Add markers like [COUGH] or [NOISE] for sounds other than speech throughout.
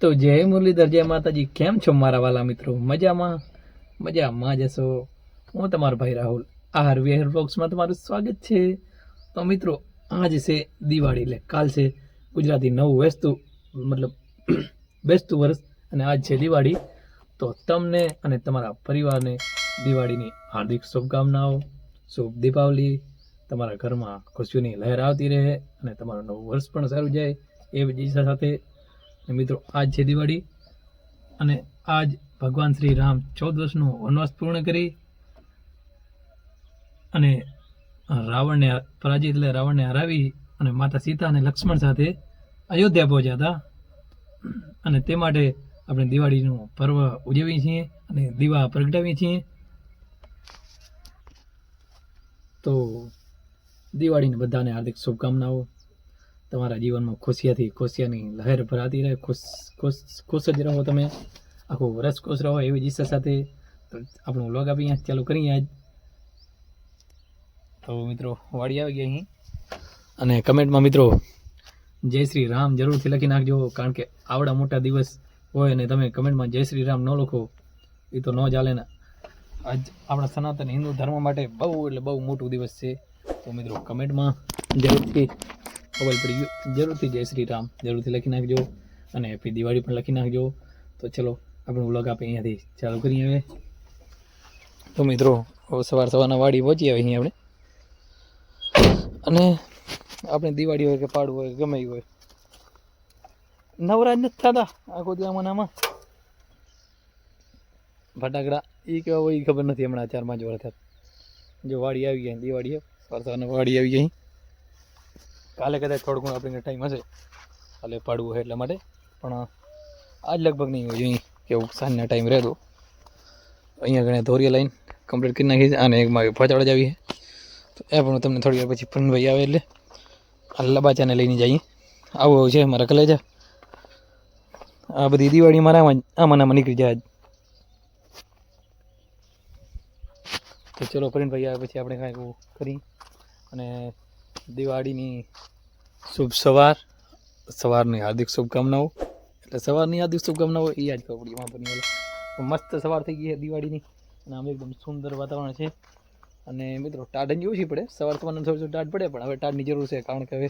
તો જય મુરલીધર, જય માતાજી. કેમ છો મારા વાલા મિત્રો? મજામાં? મજામાં જશો હું તમારો ભાઈ રાહુલ. આહાર વિહાર બ્લોગ્સમાં તમારું સ્વાગત છે. તો મિત્રો, આજ છે દિવાળી એટલે કાલ છે ગુજરાતી નવું બેસતું મતલબ [CLEARS THROAT] બેસતું વર્ષ અને આજ છે દિવાળી. તો તમને અને તમારા પરિવારને દિવાળીની હાર્દિક શુભકામનાઓ, શુભ દીપાવલી, તમારા ઘરમાં ખુશીઓની લહેર આવતી રહે અને તમારું નવું વર્ષ પણ સારું જાય એ ઈચ્છા સાથે મિત્રો, આજ છે દિવાળી અને આજ ભગવાન શ્રી રામ ચૌદ વર્ષનો વનવાસ પૂર્ણ કરી અને રાવણને પરાજિત એટલે રાવણને હરાવી અને માતા સીતા અને લક્ષ્મણ સાથે અયોધ્યા પહોંચ્યા હતા. અને તે માટે આપણે દિવાળીનું પર્વ ઉજવીએ છીએ અને દીવા પ્રગટાવીએ છીએ. તો દિવાળીને બધાને હાર્દિક શુભકામનાઓ. તમારા જીવનમાં ખુશિયાથી, ખુશિયાની લહેર ભરાતી રહે, ખુશ ખુશ ખુશ જ રહો તમે. આખું વરસ ખુશ રહો એવી જ ઈચ્છા સાથે. આપણું વ્લોગ આપી અહીંયા ચાલુ કરીએ આજ. તો મિત્રો, વાડી આવી ગયા અહીં. અને કમેન્ટમાં મિત્રો, જય શ્રી રામ જરૂરથી લખી નાખજો, કારણ કે આવડા મોટા દિવસ હોય અને તમે કમેન્ટમાં જય શ્રી રામ ન લખો, એ તો ન ચાલે ને. આજ આપણા સનાતન હિન્દુ ધર્મ માટે બહુ એટલે બહુ મોટું દિવસ છે. તો મિત્રો કમેન્ટમાં જરૂરથી ખબર પડી ગયું. જરૂરથી જય શ્રી રામ. જરૂરથી લખી નાખજો અને હેપી દિવાળી પણ લખી નાખજો. તો ચલો, આપણે વ્લોગ આપણે અહીંયાથી ચાલુ કરીએ હવે. તો મિત્રો સવાર સવારના વાડી પહોંચી આવે અહીં આપણે. અને આપણે દિવાળી હોય કે પાડવું હોય, ગમે હોય. નવરાજ નથી થતા આખો આમાં ફટાકડા એ કેવા હોય એ ખબર નથી હમણાં ચાર પાંચ વર્ષ થયા. જો વાડી આવી ગઈ, દિવાળી સવાર સવારના વાડી આવી ગઈ. કાલે કદાચ થોડું ઘણું આપણે ટાઈમ હશે. કાલે પાડવું હોય એટલા માટે. પણ આજ લગભગ નહીં હોય. અહીં કે સાંજના ટાઈમ રહેતો. અહીંયા ઘણે ધોરિયા લાઈન કમ્પ્લીટ કરી નાખી છે અને એક મારી ફચાડ જ આવી છે. તો એ પણ તમને થોડી વાર પછી ફનભાઈ આવે એટલે આ લબાચાને લઈને જઈએ. આવું છે મારા કલેજા. આ બધી દિવાળી મારા આમાં આમાં નીકળી જાય. તો ચલો ભાઈ આવે પછી આપણે કાંઈક કરી અને દિવાળીની શુભ સવાર. સવારની હાર્દિક શુભકામનાઓ. એટલે સવારની હાર્દિક શુભકામનાઓ એ યાદ કપડી પડી એમાં બની મસ્ત સવાર થઈ ગઈ છે દિવાળીની. અને આમ એકદમ સુંદર વાતાવરણ છે. અને મિત્રો ટાઢની ઓછી પડે. સવાર સવારનું થોડું ટાઢ પડે, પણ હવે ટાઢની જરૂર છે, કારણ કે હવે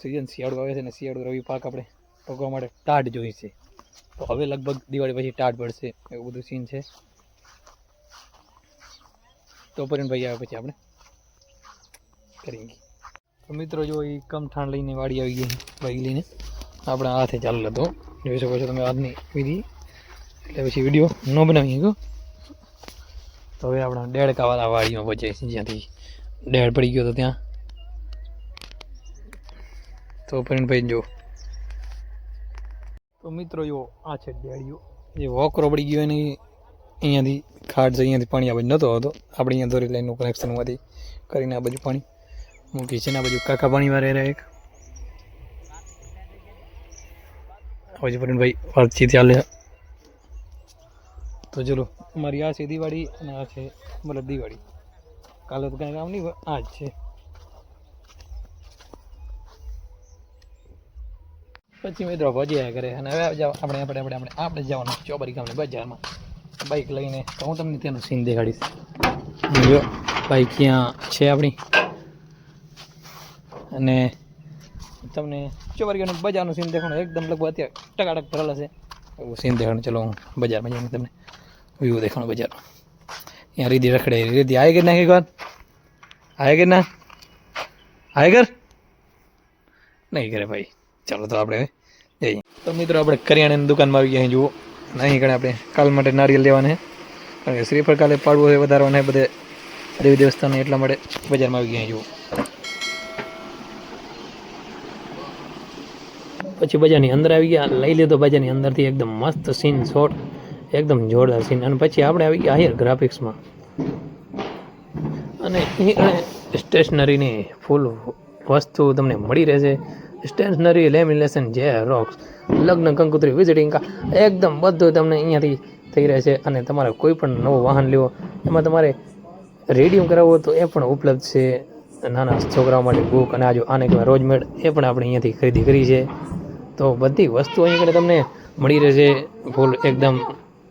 સિઝન શિયાળું આવે છે ને શિયાળું, રવિ, પાક આપણે ટોકવા માટે ટાઢ જોઈએ છે. તો હવે લગભગ દિવાળી પછી ટાઢ પડશે એવું બધું સીન છે. તો ભાઈ આવે પછી આપણે કરીએ. તો મિત્રો જો એ કમઠાણ લઈને વાડી આવી ગઈ બાઈક લઈને. આપણે હાથે ચાલુ હતો જોઈ શકો છો તમે આજની વિધિ, એટલે પછી વીડિયો ન બનાવી ગયો તો હવે આપણા ડેડકાવાળા વાડીમાં પહોંચ્યા છે, જ્યાંથી ડેડ પડી ગયો હતો ત્યાં. તો પરિણભાઈ જો. તો મિત્રો જો, આ છે ડેડીઓ જે વોકરો પડી ગયો એની અહીંયાથી ખાટ છે, અહીંયાથી પાણી આ બાજુ નહોતો હતો આપણે અહીંયા દોરી લાઈનનું કનેક્શનમાંથી કરીને આ બાજુ પાણી મૂકી છે ને આ બાજુ કાકા પાણી વારે રહે એક. પછી ભાઈ વાતચીત ચાલે. તો ચલો મારી આ છે દિવાળી અને આ છે મતલબ દિવાળી. કાલે તો કાંઈ કામ નહીં આ જ છે. પછી મિત્રો ભજીયા કરે અને હવે આપણે આપણે આપણે આપણે આપણે જવાનું ચોબરી ગામને બજારમાં. બાઇક લઈને. તો હું તમને ત્યાંનું સીન દેખાડીશ. જો બાઇક ક્યાં છે આપણી. અને તમને ચોબારી બજારનું સીન દેખાણું એકદમ લગભગ અત્યારે ટકાટક ભરેલા છે. એવું સીન દેખાણું ચલો હું બજારમાં જઈને તમને વ્યૂ દેખાણું બજાર અહીંયા રીધી રખડે. રીધી આવી કે ના એક વાર? આય કે ના? આય કર? નહીં કરે ભાઈ. ચાલો તો આપણે જઈએ. તો મિત્રો આપણે કરિયાણાની દુકાનમાં આવી ગયા જુઓ. નહીં કણે આપણે કાલ માટે નારિયેલ લેવાને કારણ કે શ્રીફળ કાલે પાડવું હોય, વધારવાના બધે દેવી દેવસ્થાન એટલા માટે બજારમાં આવી ગયા જુઓ. પછી બજારની અંદર આવી ગયા. લઈ લીધો બજારની અંદરથી એકદમ મસ્ત સીન શોટ એકદમ જોરદાર સીન અને પછી આપણે આવી ગયા હાયર ગ્રાફિક્સમાં અને અહીં સ્ટેશનરીની ફૂલ વસ્તુ તમને મળી રહેશે. સ્ટેશનરી લેમિનેશન જે રોક્સ લગ્ન કંકોત્રી વિઝિટિંગ એકદમ બધું તમને અહીંયાથી થઈ રહેશે. અને તમારે કોઈ પણ નવું વાહન લેવો એમાં તમારે રેડિયમ કરાવવો તો એ પણ ઉપલબ્ધ છે. નાના છોકરાઓ માટે બુક અને આજો આને કહેવાય રોજમેડ એ પણ આપણે અહીંયાથી ખરીદી કરી છે. તો બધી વસ્તુ અહીં આગળ તમને મળી રહેશે. ફૂલ એકદમ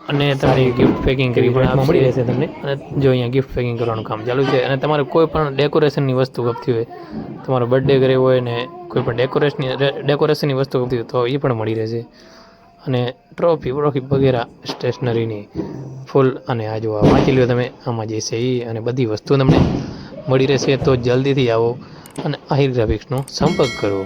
અને તમારી ગિફ્ટ પેકિંગ કરી પણ મળી રહેશે તમને અને જો અહીંયા ગિફ્ટ પેકિંગ કરવાનું કામ ચાલુ છે અને તમારે કોઈ પણ ડેકોરેશનની વસ્તુ ગમતી હોય તમારો બર્થડે કરે હોય ને કોઈ પણ ડેકોરેશનની ડેકોરેશનની વસ્તુ ગમતી હોય તો એ પણ મળી રહેશે. અને ટ્રોફી ટ્રોફી વગેરે સ્ટેશનરીની ફૂલ અને આ જો વાંચી લો તમે આમાં જે છે એ અને બધી વસ્તુ તમને મળી રહેશે. તો જલ્દીથી આવો અને આહિર ગ્રાફિક્સનો સંપર્ક કરો.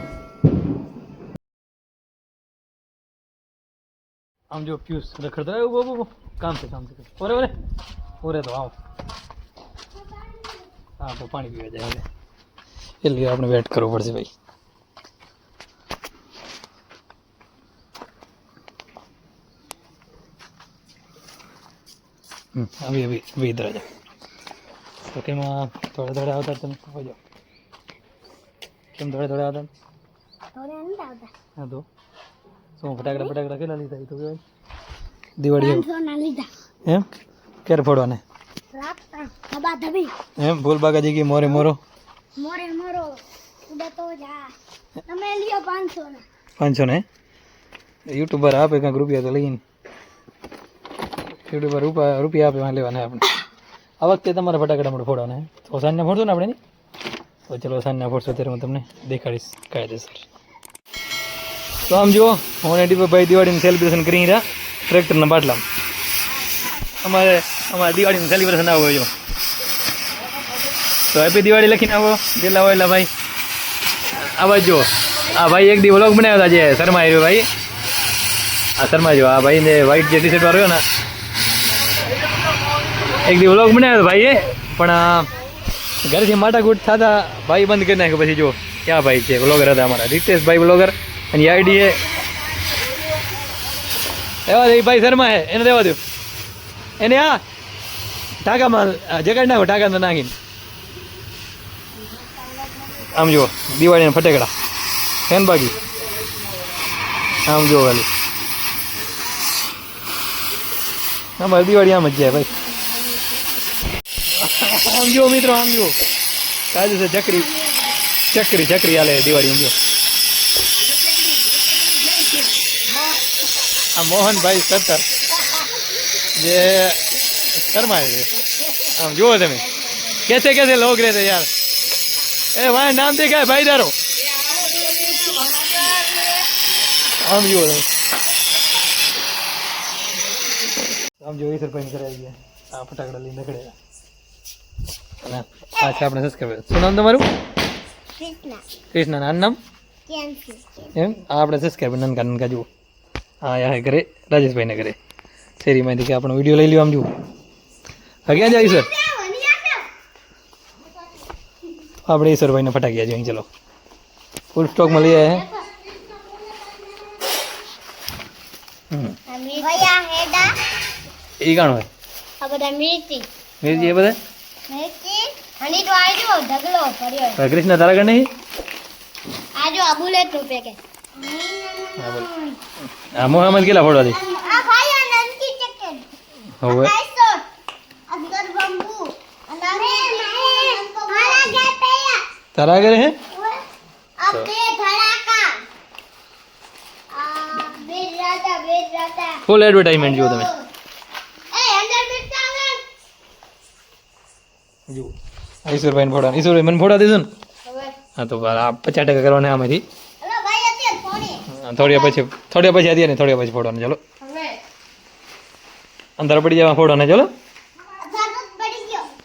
આમ જો પ્યુસ રખડતો હોય ઊભો બહુ કામ છે કામ છે ઓરે ઓરે. ઓરે તો આવો. હા તો પાણી પીવા જાય હવે એટલે આપણે વેટ કરવો પડશે ભાઈ. આવી અભી અભી ઇધર આ તો કેમાં થોડા થોડા આવતા તમે? કહો જાઓ. કેમ થોડા થોડા આવતા? થોડે આવતા. હા તો. શું ફટાકડા ફટાકડા કેટલા લીધા? તો કહેવાય દિવાળી એમ? ક્યારે ફોડવાને? એમ? ભૂલ બાગા ફૂલબાગા મોરે મોરો? મોરે મોરો. ઉડે જા. તમે લ્યો પાંચસો ના પાંચસો ને યુટ્યુબર આપે કાંઈક રૂપિયા તો લઈને. યુટ્યુબર રૂપિયા આપે વાં લેવાના આપણે. આ વખતે તમારે ફટાકડા માટે ફોડવાના? તો સાંજના ફોડશો ને આપણે તો ચલો સાંજના ફોડશો ત્યારે હું તમને દેખાડીશ કાયદેસર. તો આમ જુઓ હું અને ભાઈ દિવાળીનું સેલિબ્રેશન કરી રહ્યા ટ્રેક્ટરના બાટલામાં. અમારે અમારે દિવાળીનું સેલિબ્રેશન આવું જો. તો હેપી દિવાળી લખીને આવો, જેટલા હોય એટલા ભાઈ. આ બાજુ જુઓ આ ભાઈ એક દી વ્લોગ બનાવ્યો હતા જે શર્મા આવ્યો ભાઈ. આ શર્મા જો આ ભાઈને વ્હાઈટ જે ટી શર્ટ વાળો ને. એક દી વ્લોગ બનાવ્યો ભાઈએ, પણ ઘરેથી માટાકૂટ થતા ભાઈ બંધ કરી નાખ્યો. પછી જો, ક્યાં ભાઈ છે વ્લોગર હતા અમારા. રીતેશભાઈ વ્લોગર અને આઈડી એ એવા દે ભાઈ શર્મા હે, એને દેવા દો એને આ ટાકામાં જગાડ નાખો ટાકા નાખીને. આમ જુઓ, દિવાળીના ફટેકડા. ફેન બાકી આમ જુઓ ખાલી. અમારે દિવાળી આમ જ જાય ભાઈ. આમ જુઓ મિત્રો, આમ જુઓ. કાજુ છે ચકરી ચકરી ચકરી હાલે દિવાળી, આમ જુઓ. આ મોહનભાઈ સત્તર. જે શર્મા આમ જુઓ તમે. કેસે કેસે લોક રહે છે યાર. એ ભાઈ નામથી ભાઈ ભાઈદારો આમ જુઓ તમે. આમ જોઈ સરપંચ ફટાકડા લઈને નીકળેલા આ છે આપણે સબસ્ક્રાઈબર શું નામ તમારું? કૃષ્ણા. કૃષ્ણા એમ? આપણે સબસ્ક્રાઈબર નનકા નનકા જુઓ. હા યા ઘરે રાજેશભાઈને ઘરે. શેરીમાંથી કે આપણો વીડિયો લઈ લ્યો આમ જુઓ હા ક્યાં જાય સર આપણે ઈશ્વરભાઈને ફટાક્યા જોઈએ ચલો. ફૂલ સ્ટોકમાં લઈ આવ્યા એ ગાણો હોય આ બધા મિર્ચી એ બધા? મિર્ચી હની તો આજો ઢગલો ભર્યો કૃષ્ણ તારા નહીં? આજો આ બુલેટ પેકે હા બોલ. હા મોહમ્મદ કેટલા ફોડવા દે? આ ભાઈ નંકી ચકેટ હવે? આઈસો બંબુ. અને મારા ઘર પેયા તારા આગળ હે? આ બે ધડાકા આ બે રાતા બે રાતા ફૂલ એડવર્ટાઇઝમેન્ટ જુઓ તમે. જુઓ. ઈશ્વરભાઈને ફોડવા ઈશ્વરભાઈ મને ફોડા દેજો ને. હવે. હા તો આ પચાસ ટકા કરવાના આમાંથી હલો ભાઈ અત્યારે ફોને હા, થોડી પછી થોડી પછી અત્યારે થોડી પછી ફોડવાના ચલો. અંદર પડી જવા ફોડવાને ચલો.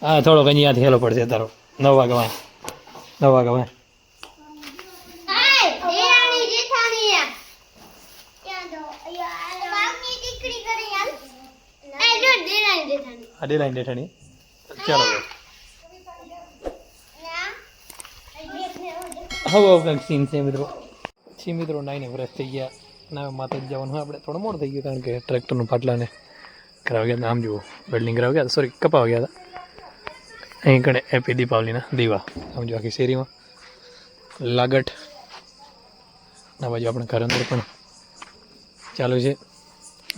હા થોડો કઈ યાદ હેલો પડશે તારો નવ વાગે વાય નવ વાગે વાય હાય દેરાણી જેઠાણી યા ક્યાં દો? યાર બાપની દીકરી કરે યાર એ જો દેરાણી જેઠાણી. આ ડેલાઈન ડેઠાણી ચાલો. હવે હવે કંઈક સીન છે મિત્રો. છી મિત્રો નાઈને વર્ષ થઈ ગયા. ના માતા જ જવાનું આપણે. થોડો મોડો થઈ ગયો કારણ કે ટ્રેક્ટરનું પાટલાને કરાવી ગયા. આમ જુઓ વેલ્ડિંગ કરાવી ગયા સોરી કપાવા ગયા હતા. અહીં કણે એપી દીપાવલીના દીવા. આમ જો આખી શેરીમાં. લાગટ. આ બાજુ આપણે ઘર અંદર પણ ચાલુ છે.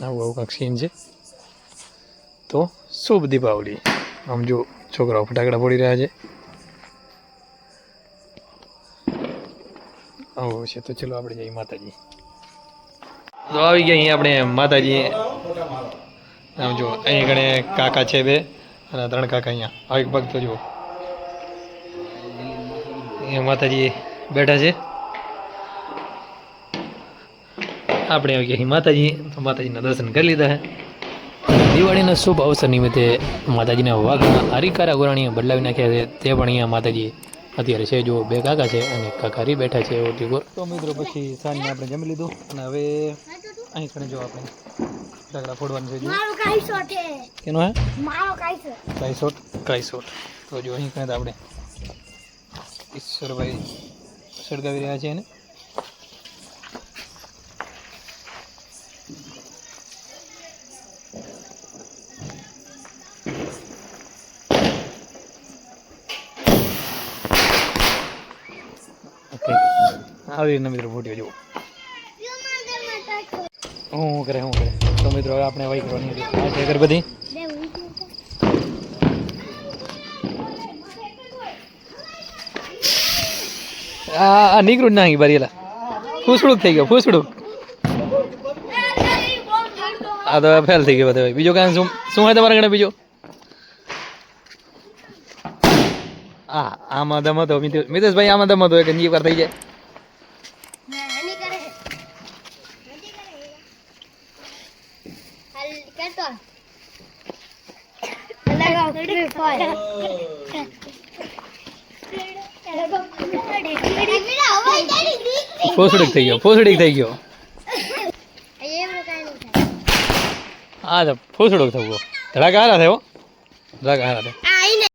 આવું આવું કાંક સીન છે. તો શુભ દીપાવલી. આમ જો છોકરાઓ ફટાકડા ફોડી રહ્યા છે. આવું છે, તો ચલો આપણે જઈએ માતાજી. તો આવી ગયા અહીંયા આપણે માતાજી. આમ જો અહીં ગણે કાકા છે બે અને ત્રણ કાકા અહીંયા. આ એક જુઓ. અહીંયા માતાજી બેઠા છે. આપણે આવી ગયા માતાજી, તો માતાજીના દર્શન કરી લીધા છે. દિવાળીના શુભ અવસર નિમિત્તે માતાજીના વાઘના હરિકારા ગોરાણીએ બદલાવી નાખ્યા છે. તે પણ અહીંયા માતાજી અત્યારે છે જો બે કાકા છે અને કાકારી બેઠા છે ઓટી પર તો મિત્રો પછી સાંજને આપણે જમી લીધું અને હવે અહીં કણે જો આપણે ફટાકડા ફોડવાનું છે મારો કાઈ શોટ હે કેનો હે? મારો કાઈ શોટ. તો જો અહીં કણે તો આપણે ઈશ્વરભાઈ સળગાવી રહ્યા છે એને. આવી રીતના મિત્રો ફૂટ્યો, જુઓ. હું કરે હું કરે. તો મિત્રો, હવે આપણે વાઈ કરવાની હતી. આ આ નીકળું જ નાખી બારી એલા ફૂસડું થઈ ગયો, ફૂસડુક. આ તો ફેલ થઈ ગયો ભાઈ. બીજો કાંઈ શું શું હોય તમારા ઘરે બીજો? આ, આમાં દમ હતો મિતેશ મિતેશભાઈ, આમાં દમ હતો એક વાર થઈ જાય. ફૂસડું થઈ ગયો ફૂસડી થઈ ગયો હા તો ફૂસડું થવું ધડાકા હારા થયો ધડાકા હારા થયો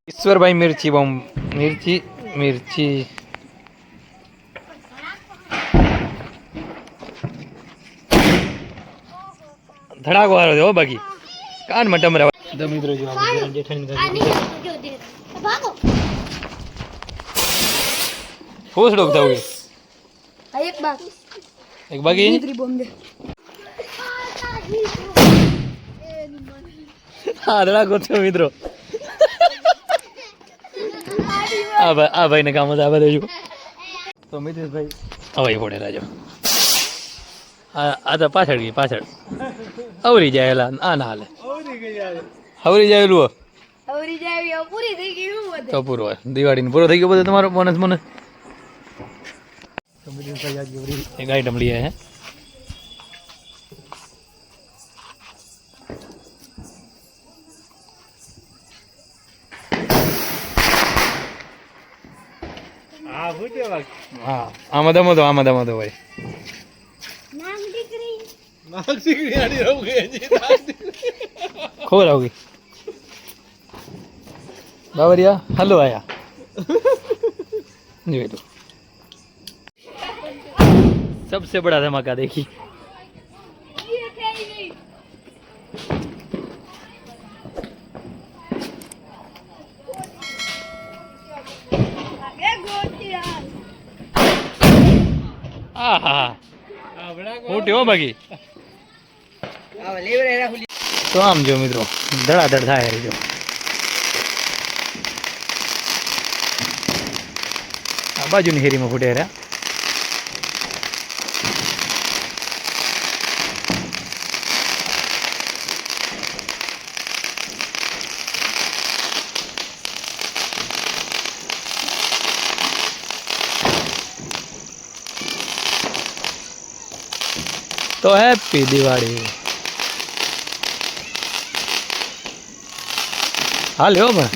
ઈશ્વરભાઈ મિર્ચી બોમ્બ મિર્ચી મિર્ચી ધડાકો હારો થયો હો બાકી કાનમાં ટમરા તો મિત્રો જો આપણે જરણ જેઠાણી ઘરે ભાગો ફૂસડું થવું એક બાકી. એક બાકી? ત્રી બોમ દે આદળા થયો મિત્રો. આ ભાઈ આ ભાઈને કામ જ આવે બધા જો તો મિતેશભાઈ હવાઈ ફોડે રાજો આ આ તો પાછળ ગઈ પાછળ. અવરી જાય એલા આ ના હાલે. હવરી જાય એલું અવરી જાય પૂરી થઈ ગઈ હું બધે. તો પૂરો હોય. દિવાળીનો પૂરો થઈ ગયો બધો તમારો બોનસ બોનસ એક આઈટમ લઈ આવ્યા હે. હા આમાં દમો તો આમાં દમો તો ભાઈ. નામ દીકરી. ખબર આવી બાવરિયા હલો આયા જોઈ લો सबसे बड़ा धमाका देखी આહા મોટી હો બાકી તો આમ જો મિત્રો, ધડાધડ થાય જો. આ બાજુની હેરીમાં ફૂટે રહ્યા તો હેપી દિવાળી. હો પણ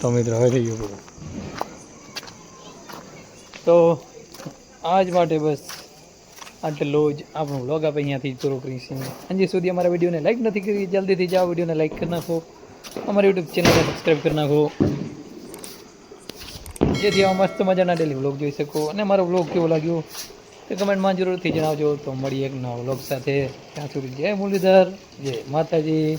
તો મિત્રો, હવે તો આજ માટે બસ આટલો જ આપણો વ્લોગ આપણે અહીંયાથી પૂરો કરીશું હજી સુધી અમારા વિડીયોને લાઈક નથી કરી, જલ્દીથી જાઓ, વિડીયોને લાઈક કરી નાખો. અમારી યુટ્યુબ ચેનલને સબસ્ક્રાઈબ કરી નાખો. જેથી આવા મસ્ત મજાના ડેલી વ્લોગ જોઈ શકો. અને મારો વ્લોગ કેવો લાગ્યો? તે કમેન્ટમાં જરૂરથી જણાવજો. તો મળીએ એક નવા વ્લોગ સાથે. ત્યાં સુધી જય મુરલીધર, જય માતાજી.